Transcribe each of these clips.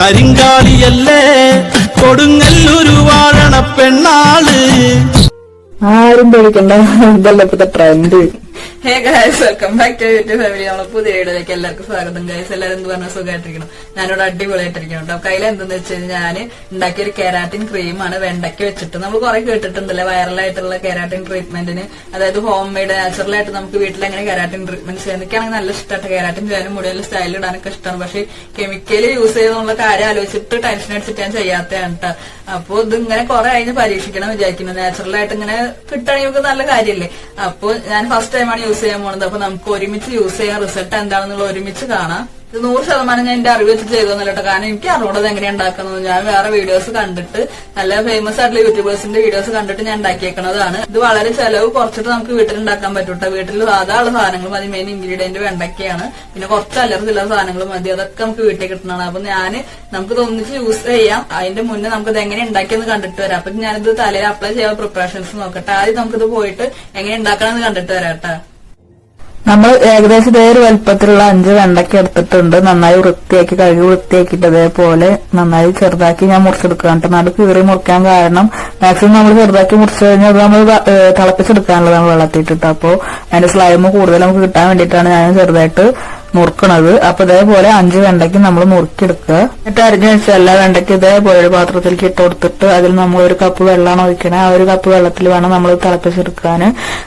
കരിങ്കാളിയല്ലേ കൊടുങ്ങല്ലൊരു വാഴണ പെണ്ണാൾ. ആരും പേടിക്കണ്ട. ഇതല്ല ഇപ്പത്തെ trend hey guys welcome back to YouTube family നമ്മൾ പുതിയ വീഡിയോയിലേക്ക് എല്ലാവർക്കും സ്വാഗതം ഗായ്സ് എല്ലാവരും എന്ത് പറഞ്ഞാൽ സുഖമായിട്ടിരിക്കണം ഞാനിവിടെ അടിപൊളിയായിട്ടിരിക്കണം കേട്ടോ. കയ്യിൽ എന്തെന്ന് വെച്ച് കഴിഞ്ഞാൽ ഞാൻ ഉണ്ടാക്കിയ ഒരു കെരാറ്റിൻ ക്രീമാണ് വെണ്ടയ്ക്ക് വെച്ചിട്ട്. നമ്മൾ കുറെ കേട്ടിട്ടുണ്ടല്ലേ വൈറലായിട്ടുള്ള കെരാറ്റിൻ ട്രീറ്റ്മെന്റിന് അതായത് ഹോം മെയ്ഡ് നാച്ചുറൽ ആയിട്ട് നമുക്ക് വീട്ടിൽ എങ്ങനെ കെരാറ്റിൻ ട്രീറ്റ്മെന്റ് ചെയ്യാൻ എനിക്കാണെങ്കിൽ നല്ല ഇഷ്ടമായിട്ട് കെരാറ്റിൻ ചെയ്യാനും മുടിയിൽ സ്റ്റൈൽ ഇടാനൊക്കെ ഇഷ്ടമാണ്. പക്ഷേ കെമിക്കൽ യൂസ് ചെയ്തെന്നുള്ള കാര്യം ആലോചിച്ചിട്ട് ടെൻഷൻ അടിച്ചിട്ട് ഞാൻ ചെയ്യാത്തതാണ് അപ്പൊ ഇത് ഇങ്ങനെ കുറെ കഴിഞ്ഞ് പരീക്ഷിക്കണം വിചാരിക്കുന്നു. നാച്ചുറൽ ആയിട്ട് ഇങ്ങനെ കിട്ടണമെങ്കിൽ നമുക്ക് നല്ല കാര്യമല്ലേ? അപ്പോൾ ഞാൻ ഫസ്റ്റ് ടൈമാണ് യൂസ് ചെയ്യാൻ പോണത്. അപ്പൊ നമുക്ക് ഒരുമിച്ച് യൂസ് ചെയ്യാൻ റിസൾട്ട് എന്താണെന്നുള്ള ഒരുമിച്ച് കാണാം. ഇത് നൂറ് ശതമാനം ഞാൻ എന്റെ അറിവ് വെച്ച് ചെയ്തോന്നില്ല കേട്ടോ കാരണം എനിക്ക് അറിവുള്ളത് എങ്ങനെയാണ് ഉണ്ടാക്കുന്നത്. ഞാൻ വേറെ വീഡിയോസ് കണ്ടിട്ട് നല്ല ഫേമസ് ആയിട്ടുള്ള യൂട്യൂബേഴ്സിന്റെ വീഡിയോസ് കണ്ടിട്ട് ഞാൻ ഉണ്ടാക്കിയേക്കുന്നതാണ് ഇത് വളരെ ചെലവ് കുറച്ചിട്ട് നമുക്ക് വീട്ടിൽ ഉണ്ടാക്കാൻ പറ്റൂട്ടോ വീട്ടിൽ സാധാരണ സാധനങ്ങളും മതി. മെയിൻ ഇൻഗ്രീഡിയന്റ് വേണ്ടൊക്കെയാണ്. പിന്നെ കുറച്ച് അല്ലറ ചില സാധനങ്ങൾ മതി. അതൊക്കെ നമുക്ക് വീട്ടിൽ കിട്ടുന്നതാണ് അപ്പൊ ഞാൻ നമുക്ക് തോന്നിച്ച് യൂസ് ചെയ്യാം. അതിന്റെ മുന്നേ നമുക്ക് ഇത് എങ്ങനെ ഉണ്ടാക്കിയെന്ന് കണ്ടിട്ട് വരാം. അപ്പൊ ഞാനിത് തലയിൽ അപ്ലൈ ചെയ്യാൻ പ്രിപ്പറേഷൻസ് നോക്കട്ടെ. ആദ്യം നമുക്കിത് പോയിട്ട് എങ്ങനെ ഉണ്ടാക്കണം എന്ന് കണ്ടിട്ട് വരാം കേട്ടോ നമ്മൾ ഏകദേശം ഇതേ ഒരു വലുപ്പത്തിലുള്ള അഞ്ച് വെണ്ടയ്ക്ക് എടുത്തിട്ടുണ്ട്. നന്നായി വൃത്തിയാക്കി കഴുകി വൃത്തിയാക്കിയിട്ട് അതേപോലെ നന്നായി ചെറുതാക്കി ഞാൻ മുറിച്ചെടുക്കുക കേട്ടോ. നടു കീറി മുറിക്കാൻ കാരണം മാക്സിമം നമ്മൾ ചെറുതാക്കി മുറിച്ചു കഴിഞ്ഞാൽ നമ്മൾ തിളപ്പിച്ചെടുക്കാനുള്ളതാണ് വെള്ളത്തിട്ടിട്ട് അപ്പോൾ അതിന്റെ സ്ലൈമ് കൂടുതൽ നമുക്ക് കിട്ടാൻ വേണ്ടിയിട്ടാണ് ഞാൻ ചെറുതായിട്ട് നുറുക്കണത് അപ്പൊ ഇതേപോലെ അഞ്ച് വെണ്ടയ്ക്ക് നമ്മൾ നുറുക്കിയെടുക്കുക എന്നിട്ട് അരിഞ്ഞു വെച്ച എല്ലാ വെണ്ടയ്ക്ക് ഇതേപോലെ ഒരു പാത്രത്തിലേക്ക് ഇട്ട് കൊടുത്തിട്ട് അതിൽ നമ്മൾ ഒരു കപ്പ് വെള്ളമാണ് ഒഴിക്കണേ. ആ ഒരു കപ്പ് വെള്ളത്തിൽ വേണം നമ്മൾ തിളപ്പിച്ചെടുക്കാൻ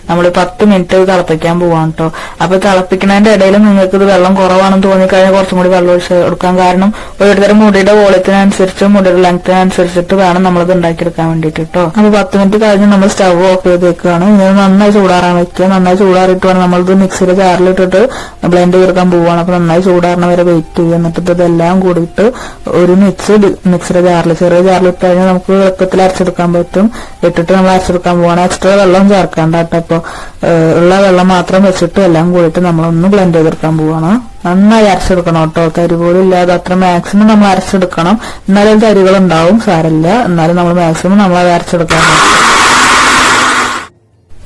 നമ്മൾ പത്ത് മിനിറ്റ് തിളപ്പിക്കാൻ പോവാണ് കേട്ടോ അപ്പൊ തിളപ്പിക്കുന്നതിന്റെ ഇടയിൽ നിങ്ങൾക്ക് ഇത് വെള്ളം കുറവാണെന്ന് തോന്നിക്കഴിഞ്ഞാൽ കുറച്ചും കൂടി വെള്ളം ഒഴിച്ച് കൊടുക്കാൻ കാരണം ഓരോരുത്തരും മുടിയുടെ വോളത്തിനനുസരിച്ച് മുടിയുടെ ലെങ്ത്തിനനുസരിച്ചിട്ട് വേണം നമ്മളിത് ഉണ്ടാക്കിയെടുക്കാൻ വേണ്ടിയിട്ട് കേട്ടോ അപ്പൊ പത്ത് മിനിറ്റ് കഴിഞ്ഞ് നമ്മൾ സ്റ്റവ് ഓഫ് ചെയ്ത് വെക്കുകയാണ് ഇങ്ങനെ നന്നായി ചൂടാറാൻ വെക്കുക. നന്നായി ചൂടാറിയിട്ട് വേണം നമ്മളിത് മിക്സിയിൽ ജാറിലിട്ടിട്ട് ബ്ലെൻഡ് ചെയ്തെടുക്കാൻ പോവാണ്. അപ്പൊ നന്നായി ചൂടാറണ വരെ വെയിറ്റ് ചെയ്യുക. എന്നിട്ട് ഇതെല്ലാം കൂടിയിട്ട് ഒരു മിക്സ് മിക്സിയുടെ ജാറിൽ ചെറിയ ജാറിൽ ഇട്ട് കഴിഞ്ഞാൽ നമുക്ക് എളുപ്പത്തിൽ അരച്ചെടുക്കാൻ പറ്റും. ഇട്ടിട്ട് നമ്മൾ അരച്ചെടുക്കാൻ പോവാണ്. എക്സ്ട്രാ വെള്ളം ചേർക്കണ്ട കേട്ടോ അപ്പൊ ഉള്ള വെള്ളം മാത്രം വെച്ചിട്ട് എല്ലാം കൂടിയിട്ട് നമ്മളൊന്ന് ബ്ലെൻഡ് ചെയ്തെടുക്കാൻ പോവാണ്. നന്നായി അരച്ചെടുക്കണം കേട്ടോ. തരി പോലും ഇല്ലാതെ അത്ര മാക്സിമം നമ്മൾ അരച്ചെടുക്കണം. എന്നാലും തരികൾ ഉണ്ടാവും സാരമില്ല. എന്നാലും നമ്മൾ മാക്സിമം നമ്മൾ അത് അരച്ചെടുക്കാൻ.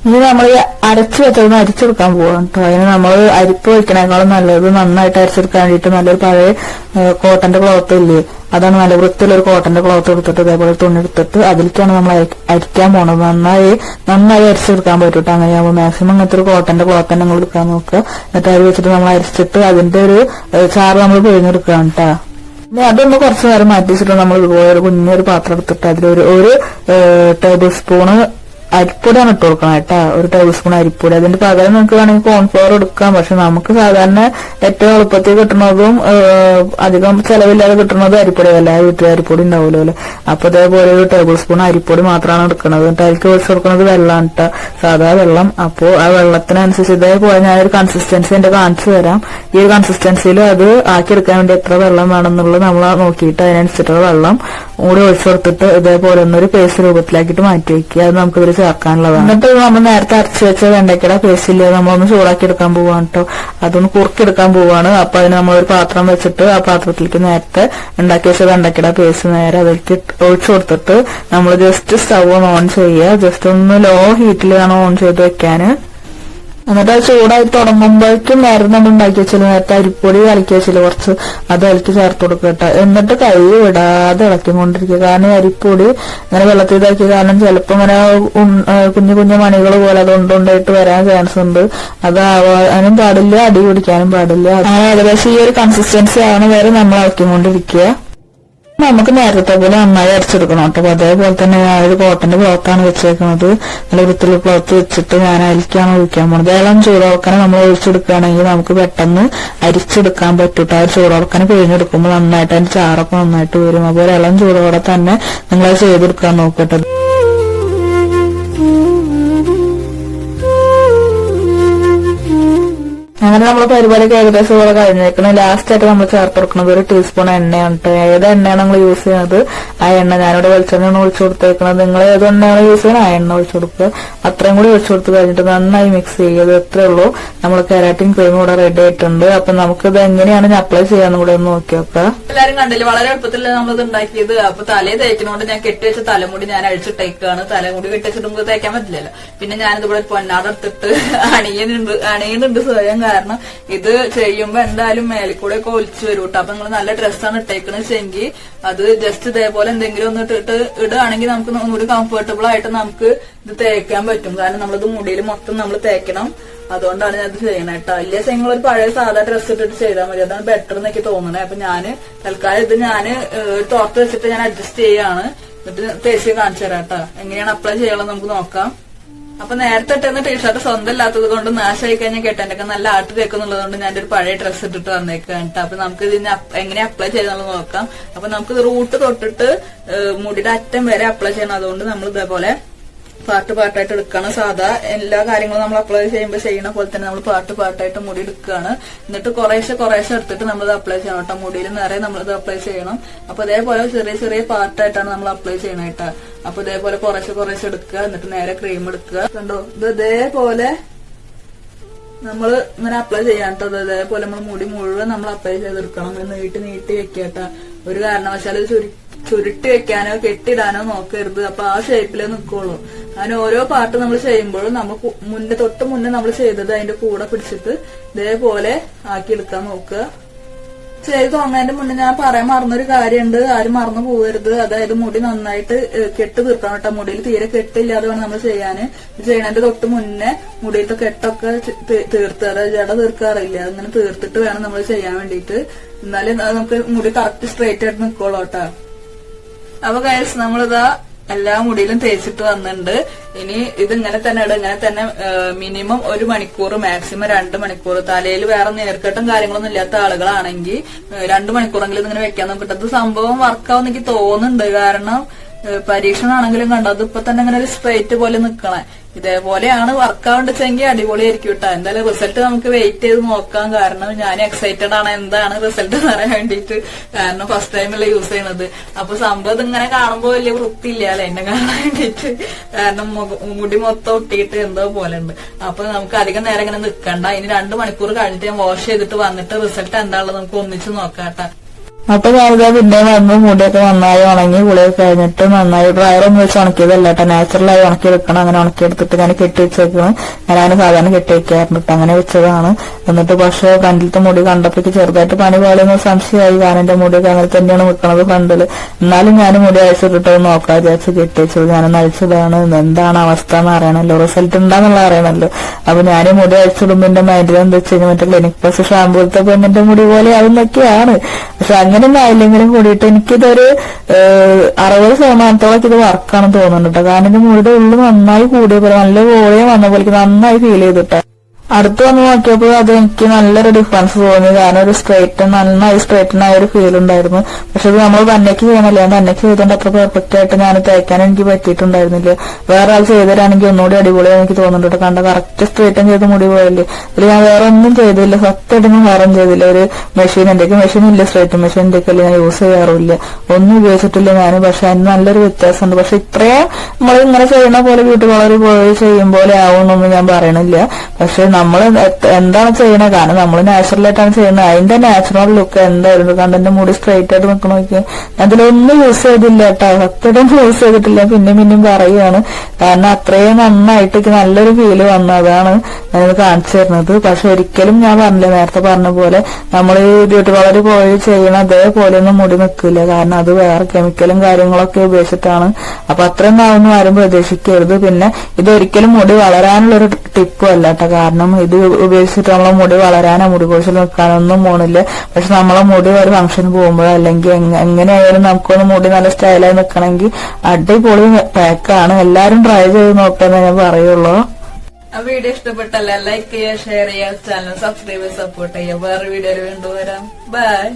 ഇനി നമ്മൾ അരച്ചു വെച്ചത് അരിച്ചെടുക്കാൻ പോകണം കേട്ടോ അതിന് നമ്മൾ അരിപ്പ് വെക്കണേക്കാളും നല്ലത് നന്നായിട്ട് അരച്ചെടുക്കാൻ വേണ്ടിയിട്ട് നല്ലൊരു പഴയ കോട്ടന്റെ ക്ലോത്ത് ഇല്ലേ? അതാണ് നല്ല വൃത്തിയുള്ള ഒരു കോട്ടന്റെ ക്ലോത്ത് എടുത്തിട്ട് ഇതേപോലെ തുണി എടുത്തിട്ട് അതിലേക്കാണ് നമ്മൾ അരി- അരിക്കാൻ പോണത്. നന്നായി നന്നായി അരിച്ചെടുക്കാൻ പറ്റൂട്ടോ അങ്ങനെയാകുമ്പോൾ മാക്സിമം അങ്ങനത്തെ ഒരു കോട്ടന്റെ ക്ലോത്ത് തന്നെ നമ്മൾ എടുക്കാൻ നോക്കുക. എന്നിട്ട് അരി വെച്ചിട്ട് നമ്മൾ അരിച്ചിട്ട് അതിന്റെ ഒരു ചാറ് നമ്മൾ പിഴിഞ്ഞെടുക്കുകയാണ് കേട്ടോ ഇനി അതൊന്ന് കുറച്ച് നേരം മാറ്റി വെച്ചിട്ട് നമ്മൾ ഇതുപോലെ ഒരു കുഞ്ഞൊരു പാത്രം എടുത്തിട്ട് അതിലൊരു ഒരു ടേബിൾ സ്പൂണ് അരിപ്പൊടിയാണ് ഇട്ട് കൊടുക്കണം കേട്ടോ. ഒരു ടേബിൾ സ്പൂൺ അരിപ്പൊടി. അതിന്റെ പകരം നിങ്ങൾക്ക് വേണമെങ്കിൽ കോൺഫ്ലവർ എടുക്കാം. പക്ഷെ നമുക്ക് സാധാരണ ഏറ്റവും എളുപ്പത്തിൽ കിട്ടുന്നതും അധികം ചെലവില്ലാതെ കിട്ടുന്നതും അരിപ്പൊടി അല്ല വീട്ടിൽ അരിപ്പൊടി ഉണ്ടാവുമല്ലോ അല്ലെ? അപ്പൊ അതേപോലെ ഒരു ടേബിൾ സ്പൂൺ അരിപ്പൊടി മാത്രമാണ് എടുക്കുന്നത് എന്നിട്ട് അതിലേക്ക് ഒഴിച്ചു കൊടുക്കുന്നത് വെള്ളമാണ് കേട്ടോ. സാധാ വെള്ളം. അപ്പോ ആ വെള്ളത്തിനനുസരിച്ച് ഇതേപോലെ ഞാനൊരു കൺസിസ്റ്റൻസി എന്റെ കാണിച്ചു തരാം. ഈ ഒരു കൺസിസ്റ്റൻസിയിൽ അത് ആക്കിയെടുക്കാൻ വേണ്ടി എത്ര വെള്ളം വേണമെന്നുള്ളത് നമ്മൾ നോക്കിയിട്ട് അതിനനുസരിച്ചുള്ള വെള്ളം കൂടി ഒഴിച്ചു കൊടുത്തിട്ട് ഇതേപോലെ ഒന്നൊരു പേസ്റ്റ് രൂപത്തിലാക്കിയിട്ട് മാറ്റി വെക്കുക അത് നമുക്ക് ചേർക്കാനുള്ളതാണ് എന്നിട്ട് നമ്മൾ നേരത്തെ അരച്ച് വെച്ച വെണ്ടയ്ക്കട പേസ്റ്റ് ഇല്ലേ നമ്മളൊന്ന് ചൂടാക്കി എടുക്കാൻ പോവാണ് കേട്ടോ അതൊന്ന് കുറുക്കിയെടുക്കാൻ പോവാണ്. അപ്പൊ അതിന് നമ്മളൊരു പാത്രം വെച്ചിട്ട് ആ പാത്രത്തിലേക്ക് നേരത്തെ ഉണ്ടാക്കി വെച്ച വെണ്ടയ്ക്കട പേസ്റ്റ് നേരെ അതിലേക്ക് ഒഴിച്ചു കൊടുത്തിട്ട് നമ്മൾ ജസ്റ്റ് ഒന്ന് ഓൺ ചെയ്യുക. ജസ്റ്റ് ഒന്ന് ലോ ഹീറ്റിൽ വേണം ഓൺ ചെയ്ത് വെക്കാന്. എന്നിട്ട് അത് ചൂടായി തുടങ്ങുമ്പോഴേക്കും നേരം നമ്മൾ ഉണ്ടാക്കി വെച്ചില്ല നേരത്തെ അരിപ്പൊടി കലക്കി വെച്ചില്ല കുറച്ച് അത് അതിലേക്ക് ചേർത്ത് കൊടുക്കട്ടെ എന്നിട്ട് കൈ വിടാതെ ഇളക്കി കൊണ്ടിരിക്കുക കാരണം അരിപ്പൊടി ഇങ്ങനെ വെള്ളത്തിൽ ഇതാക്കിയ കാരണം ചിലപ്പോൾ ഇങ്ങനെ കുഞ്ഞു കുഞ്ഞു മണികൾ പോലെ അത് വരാൻ ചാൻസ് ഉണ്ട്. അത് ആവാനും പാടില്ല അടി പിടിക്കാനും പാടില്ല. ഏകദേശം ഈ ഒരു കൺസിസ്റ്റൻസി ആണ് വരെ നമ്മൾ ഇളക്കിക്കൊണ്ടിരിക്കുക. നമുക്ക് നേരത്തെ പോലെ നന്നായി അരച്ചെടുക്കണം കേട്ടോ അപ്പൊ അതേപോലെ തന്നെ ഞാൻ ഒരു കോട്ടന്റെ ക്ലോത്താണ് വെച്ചേക്കുന്നത്. നല്ല വൃത്തിയുള്ള ക്ലോത്ത് വെച്ചിട്ട് ഞാൻ അരിക്കാണ് ഒഴിക്കാൻ പോണത്. ഇളം ചൂടോക്കനെ നമ്മൾ ഒഴിച്ചെടുക്കുകയാണെങ്കിൽ നമുക്ക് പെട്ടെന്ന് അരിച്ചെടുക്കാൻ പറ്റും ആ ഒരു പിഴിഞ്ഞെടുക്കുമ്പോൾ നന്നായിട്ട് അതിന്റെ ചാറൊക്കെ നന്നായിട്ട് വരും അപ്പോൾ ഒരു ഇളം ചൂടോടെ തന്നെ നിങ്ങളത് ചെയ്തെടുക്കാൻ നോക്കട്ടെ. അങ്ങനെ നമ്മൾ പരിപാടിക്ക് ഏകദേശം പോലെ കഴിഞ്ഞേക്കണം. ലാസ്റ്റ് ആയിട്ട് നമ്മൾ ചേർത്ത് കൊടുക്കുന്നത് ഒരു ടീസ്പൂൺ എണ്ണയാണ് കേട്ടോ ഏത് എണ്ണയാണ് നമ്മൾ യൂസ് ചെയ്യുന്നത്? ആ എണ്ണ ഞാനിവിടെ വെളിച്ചെണ്ണയാണ് ഒഴിച്ചു കൊടുത്തേക്കുന്നത് നിങ്ങൾ ഏത് എണ്ണയാണ് യൂസ് ചെയ്യുന്നത്? ആ എണ്ണ ഒഴിച്ചു കൊടുക്കുക. അത്രയും കൂടി ഒഴിച്ചു കൊടുത്ത് കഴിഞ്ഞിട്ട് നന്നായി മിക്സ് ചെയ്യുക. ഇത്രേ ഉള്ളൂ? നമ്മൾ കെരാറ്റിൻ ക്രീം ഇവിടെ റെഡി ആയിട്ടുണ്ട്. അപ്പൊ നമുക്കിത് എങ്ങനെയാണ് ഞാൻ അപ്ലൈ ചെയ്യാന്ന് കൂടെ ഒന്ന് നോക്കി നോക്കാം. എല്ലാവരും കണ്ടില്ല? വളരെ എളുപ്പത്തിൽ നമ്മളിത് ഉണ്ടാക്കിയത്. അപ്പൊ തലേ തേക്കുന്നോണ്ട് ഞാൻ കെട്ടിവെച്ച തലമുടി ഞാൻ അഴിച്ചിട്ടേക്കാണ്. തലമുടി കെട്ടിവെച്ചിട്ട് നമുക്ക് തേക്കാൻ പറ്റില്ലല്ലോ. പിന്നെ ഞാനിതുപോലെ പൊന്നാടെടുത്തിട്ട് അണിയുന്നുണ്ട്. അണിയുന്നുണ്ട് സ്വയം കാരണം ഇത് ചെയ്യുമ്പോ എന്തായാലും മേലിക്കൂടെ ഒക്കെ ഒലിച്ചു വരും കേട്ടോ അപ്പൊ നിങ്ങൾ നല്ല ഡ്രസ്സാണ് ഇട്ടേക്കണെന്ന് വെച്ചെങ്കിൽ അത് ജസ്റ്റ് ഇതേപോലെ എന്തെങ്കിലും ഒന്ന് ഇട്ടിട്ട് ഇടുകയാണെങ്കിൽ നമുക്ക് ഒന്നുകൂടി കംഫർട്ടബിൾ ആയിട്ട് നമുക്ക് ഇത് തേക്കാൻ പറ്റും. കാരണം നമ്മളിത് മുടിയിൽ മൊത്തം നമ്മൾ തേക്കണം. അതുകൊണ്ടാണ് ഞാൻ ഇത് ചെയ്യണേ കേട്ടോ ഇല്ലേ നിങ്ങൾ ഒരു പഴയ സാധാ ഡ്രസ്സ് ഇട്ടിട്ട് ചെയ്താൽ മതി. അതാണ് ബെറ്റർ എന്നൊക്കെ തോന്നണേ. അപ്പൊ ഞാൻ തൽക്കാലം ഇത് ഏഹ്, തോർത്ത് വെച്ചിട്ട് ഞാൻ അഡ്ജസ്റ്റ് ചെയ്യാണ്. എന്നിട്ട് തേച്ച് കാണിച്ചു തരാം കേട്ടോ എങ്ങനെയാണ് അപ്ലൈ ചെയ്യണം നമുക്ക് നോക്കാം. അപ്പൊ നേരത്തെ ഇട്ടുന്ന ടീഷർട്ട് സ്വന്തം ഇല്ലാത്തത് കൊണ്ട് നാശമായി കഴിഞ്ഞാൽ കേട്ടെന്റെ നല്ല ആർട്ട് തേക്കുന്നുള്ളത് കൊണ്ട് ഞാൻ ഒരു പഴയ ഡ്രസ്സ് ഇട്ടിട്ട് വന്നേക്കാണ് അപ്പൊ നമുക്ക് ഇതിന് എങ്ങനെ അപ്ലൈ ചെയ്തെന്നുള്ളത് നോക്കാം. അപ്പൊ നമുക്ക് റൂട്ട് തൊട്ടിട്ട് മുടിയുടെ അറ്റം വരെ അപ്ലൈ ചെയ്യണം. അതുകൊണ്ട് നമ്മൾ ഇതേപോലെ പാർട്ട് പാർട്ടായിട്ട് എടുക്കണം. സാധാ എല്ലാ കാര്യങ്ങളും നമ്മൾ അപ്ലൈ ചെയ്യുമ്പോൾ ചെയ്യുന്ന പോലെ തന്നെ നമ്മൾ പാർട്ട് പാർട്ടായിട്ട് മുടി എടുക്കുകയാണ് എന്നിട്ട് കുറേശ്ശെ കുറേശ്ശെ എടുത്തിട്ട് നമ്മൾ ഇത് അപ്ലൈ ചെയ്യണം കേട്ടോ. മുടിയിൽ നിറയെ നമ്മൾ ഇത് അപ്ലൈ ചെയ്യണം. അപ്പൊ ഇതേപോലെ ചെറിയ ചെറിയ പാർട്ടായിട്ടാണ് നമ്മൾ അപ്ലൈ ചെയ്യണം കേട്ടോ. അപ്പൊ ഇതേപോലെ കുറേശ്ശെ കുറേശ്ശെ എടുക്കുക. എന്നിട്ട് നേരെ ക്രീം എടുക്കുക. കണ്ടോ? ഇത് ഇതേപോലെ നമ്മൾ ഇങ്ങനെ അപ്ലൈ ചെയ്യാൻ കേട്ടോ. ഇത് ഇതേപോലെ നമ്മൾ മുടി മുഴുവൻ നമ്മൾ അപ്ലൈ ചെയ്തെടുക്കണം. ഇത് നീട്ടി നീട്ടി വെക്കാട്ട ഒരു കാരണവശാലും ചുരു ചുരുട്ടി വെക്കാനോ കെട്ടിടാനോ നോക്കരുത്. അപ്പൊ ആ ഷേപ്പിലേ നിൽക്കുള്ളൂ അങ്ങനെ ഓരോ പാർട്ട് നമ്മൾ ചെയ്യുമ്പോഴും നമ്മൾ മുന്നേ തൊട്ട് മുന്നേ നമ്മൾ ചെയ്തത് അതിന്റെ കൂടെ പിടിച്ചിട്ട് ഇതേപോലെ ആക്കി എടുക്കാൻ നോക്കുക. ചെയ്ത് തുടങ്ങുന്നതിന്റെ മുന്നേ ഞാൻ പറയാൻ മറന്നൊരു കാര്യമുണ്ട്. ആരും മറന്നു പോകരുത്. അതായത് മുടി നന്നായിട്ട് കെട്ട് തീർക്കണം കേട്ടോ. മുടിയിൽ തീരെ കെട്ടില്ലാതെ വേണം നമ്മൾ ചെയ്യാൻ ചെയ്യണതിന്റെ തൊട്ട് മുന്നേ മുടിയിലത്തെ കെട്ടൊക്കെ തീർത്ത് അതായത് ജട തീർക്കാറില്ല. അങ്ങനെ തീർത്തിട്ട് വേണം നമ്മൾ ചെയ്യാൻ വേണ്ടിയിട്ട്. എന്നാലേ നമുക്ക് മുടി കറക്റ്റ് സ്ട്രൈറ്റ് ആയിട്ട് നിൽക്കോളൂ കേട്ടോ. അപ്പൊ ഗൈസ് നമ്മളിതാ എല്ലാ മുടിയിലും തേച്ചിട്ട് വന്നിട്ടുണ്ട് ഇനി ഇത് ഇങ്ങനെ തന്നെ ഇടും. ഇങ്ങനെ തന്നെ മിനിമം ഒരു മണിക്കൂർ മാക്സിമം രണ്ട് മണിക്കൂർ. തലയിൽ വേറെ നേർക്കെട്ടും കാര്യങ്ങളൊന്നും ഇല്ലാത്ത ആളുകളാണെങ്കിൽ രണ്ട് മണിക്കൂറെങ്കിലും ഇങ്ങനെ വെക്കാൻ നോക്കട്ടെ. ഇത് സംഭവം വർക്കാവും എനിക്ക് തോന്നുന്നുണ്ട്. കാരണം പരീക്ഷണമാണെങ്കിലും കണ്ടത് ഇപ്പൊ തന്നെ ഇങ്ങനെ ഒരു സ്ട്രേറ്റ് പോലെ നിക്കണേ. ഇതേപോലെയാണ് വർക്കൗണ്ട് വർക്കാവുണ്ടെങ്കിൽ അടിപൊളിയായിരിക്കും കേട്ടോ എന്തായാലും റിസൾട്ട് നമുക്ക് വെയിറ്റ് ചെയ്ത് നോക്കാം. കാരണം ഞാൻ എക്സൈറ്റഡ് ആണ്. എന്താണ് റിസൾട്ട് പറയാൻ വേണ്ടിയിട്ട്. കാരണം ഫസ്റ്റ് ടൈമല്ലേ യൂസ് ചെയ്യണത് അപ്പൊ സംഭവം ഇങ്ങനെ കാണുമ്പോൾ വലിയ വൃത്തിയില്ല അല്ലെ? എന്നെ കാണാൻ വേണ്ടിയിട്ട്. കാരണം മുടി മൊത്തം ഒട്ടിയിട്ട് എന്തോ പോലെ ഉണ്ട്. അപ്പൊ നമുക്ക് അധികം നേരം ഇങ്ങനെ നിൽക്കണ്ട ഇനി രണ്ട് മണിക്കൂർ കഴിഞ്ഞിട്ട് ഞാൻ വാഷ് ചെയ്തിട്ട് വന്നിട്ട് റിസൾട്ട് എന്താണുള്ളത് നമുക്ക് ഒന്നിച്ച് നോക്കാം കേട്ടോ അപ്പൊ ഞാനിതാ പിന്നെ വന്ന് മുടിയൊക്കെ നന്നായി ഉണങ്ങി കുളിയൊക്കെ കഴിഞ്ഞിട്ട് നന്നായി ഡ്രയറൊന്നും വെച്ച് ഉണക്കിയതല്ല കേട്ടോ നാച്ചുറലായി ഉണക്കിയെടുക്കണം അങ്ങനെ ഉണക്കി ഉണക്കിയെടുത്തിട്ട് ഞാൻ കെട്ടി വെച്ചേക്കണം ഞാൻ സാധാരണ കെട്ടി വെക്കാറുണ്ട് അങ്ങനെ വെച്ചതാണ്. എന്നിട്ട് പക്ഷേ ഫ്രണ്ടിലത്തെ മുടി കണ്ടപ്പോഴേക്ക് ചെറുതായിട്ട് പണി പോലെയൊന്നും സംശയമായി. കാരണം എന്റെ മുടിയൊക്കെ അങ്ങനെ തന്നെയാണ് വെക്കണത് ഫ്രണ്ടിൽ എന്നാലും ഞാൻ മുടി അയച്ചിട്ട് നോക്കാൻ വിചാരിച്ച് കെട്ടി വെച്ചത്. ഞാനൊന്ന് അയച്ചതാണ് എന്താണ് അവസ്ഥ എന്ന് അറിയണല്ലോ റിസൾട്ട് ഉണ്ടാന്നുള്ള അറിയണല്ലോ അപ്പൊ ഞാൻ മുടി അയച്ചിടുമ്പോ എന്റെ മൈൻഡിൽ എന്താ വെച്ച് കഴിഞ്ഞാൽ മറ്റേ ക്ലിനിക് പ്ലസ് ഷാമ്പൂലത്തെ പെണ്ണിന്റെ മുടി പോലെ ആവുന്നൊക്കെയാണ്. പക്ഷെ അങ്ങനെയൊന്നും ആയില്ലെങ്കിലും കൂടിയിട്ട് എനിക്കിതൊരു അറുപത് ശതമാനത്തോളം ഇത് വർക്കാണെന്ന് തോന്നുന്നുണ്ട്. കാരണം ഇത് മുഴുവൻ ഉള്ളിൽ നന്നായി കൂടിയ പോലെ നല്ല വോളിയം വന്ന പോലെ നന്നായി ഫീൽ ചെയ്തിട്ടാ. അടുത്ത് വന്ന് നോക്കിയപ്പോൾ അത് എനിക്ക് നല്ലൊരു ഡിഫറൻസ് തോന്നി. കാരണം ഒരു സ്ട്രൈറ്റ് നന്നായി സ്ട്രൈറ്റൺ ആയ ഒരു ഫീൽ ഉണ്ടായിരുന്നു. പക്ഷെ ഇത് നമ്മൾ തന്നേക്ക് ചെയ്യണല്ലേ? ഞാൻ തന്നേക്ക് ചെയ്തോണ്ട് അത്ര പെർഫെക്റ്റ് ആയിട്ട് ഞാൻ തയ്ക്കാൻ എനിക്ക് പറ്റിയിട്ടുണ്ടായിരുന്നില്ല. വേറെ ആൾ ചെയ്തരാണെങ്കിൽ ഒന്നുകൂടി അടിപൊളിയായി എനിക്ക് തോന്നുന്നുണ്ട്. കണ്ട കറക്റ്റ് സ്ട്രൈറ്റൺ ചെയ്ത് മുടി പോയല്ലേ? ഇതിൽ ഞാൻ വേറെ ഒന്നും ചെയ്തില്ല. സത്യമായിട്ട് വേറെ ചെയ്തില്ല. ഒരു മെഷീൻ എന്തൊക്കെ മെഷീൻ ഇല്ല. സ്ട്രൈറ്റ് മെഷീൻ എന്റെയൊക്കെ ഞാൻ യൂസ് ചെയ്യാറില്ല ഒന്നും ഉപയോഗിച്ചിട്ടില്ല ഞാൻ പക്ഷെ അതിന് നല്ലൊരു വ്യത്യാസമുണ്ട്. പക്ഷെ ഇത്രയും നമ്മൾ ഇങ്ങനെ ചെയ്യുന്ന പോലെ ബ്യൂട്ടി പാർലറിൽ പോയി ചെയ്യും പോലെ ഞാൻ പറയണില്ല. പക്ഷെ നമ്മൾ എന്താണ് ചെയ്യണത് കാരണം നമ്മൾ നാച്ചുറലായിട്ടാണ് ചെയ്യുന്നത്. അതിന്റെ നാച്ചുറൽ ലുക്ക് എന്തായിരുന്നു? കാരണം എന്റെ മുടി സ്ട്രൈറ്റ് ആയിട്ട് നിൽക്കണ നോക്കിയാൽ അതിലൊന്നും യൂസ് ചെയ്തില്ല കേട്ടോ. സത്യമായിട്ടും യൂസ് ചെയ്തിട്ടില്ല. പിന്നെ പിന്നെയും പറയുകയാണ് കാരണം അത്രയും നന്നായിട്ട് നല്ലൊരു ഫീൽ വന്നു. അതാണ് ഞാനത് കാണിച്ചു തരുന്നത്. പക്ഷെ ഒരിക്കലും ഞാൻ പറഞ്ഞില്ല. നേരത്തെ പറഞ്ഞ പോലെ നമ്മൾ ഈ ബ്യൂട്ടി പാർലർ പോയി ചെയ്യണ അതേപോലെ ഒന്നും മുടി നിൽക്കില്ല. കാരണം അത് വേറെ കെമിക്കലും കാര്യങ്ങളൊക്കെ ഉപയോഗിച്ചിട്ടാണ്. അപ്പൊ അത്രയും നാളൊന്നും ആരും പ്രതീക്ഷിക്കരുത്. പിന്നെ ഇതൊരിക്കലും മുടി വളരാനുള്ള ഒരു ടിപ്പും അല്ല കേട്ടോ. കാരണം ഇത് ഉപയോഗിച്ചിട്ട് നമ്മളെ മുടി വളരാനോ മുടി കൊഴിച്ചിൽ നിൽക്കാനൊന്നും പോണില്ല. പക്ഷെ നമ്മളെ മുടി ഒരു ഫംഗ്ഷൻ പോകുമ്പോഴോ അല്ലെങ്കിൽ എങ്ങനെയായാലും നമുക്കൊന്ന് മുടി നല്ല സ്റ്റൈലായി നിൽക്കണമെങ്കിൽ അടിപൊളി പാക്കാണ് എല്ലാരും ട്രൈ ചെയ്ത് നോക്കാന്നേ ഞാൻ പറയുള്ളൂ. വീഡിയോ ഇഷ്ടപ്പെട്ടല്ല? ലൈക്ക് ചെയ്യുക ഷെയർ ചെയ്യുക ചാനൽ സബ്സ്ക്രൈബ് സപ്പോർട്ട് ചെയ്യുക. വേറെ വീഡിയോ വീണ്ടും വരാം. ബൈ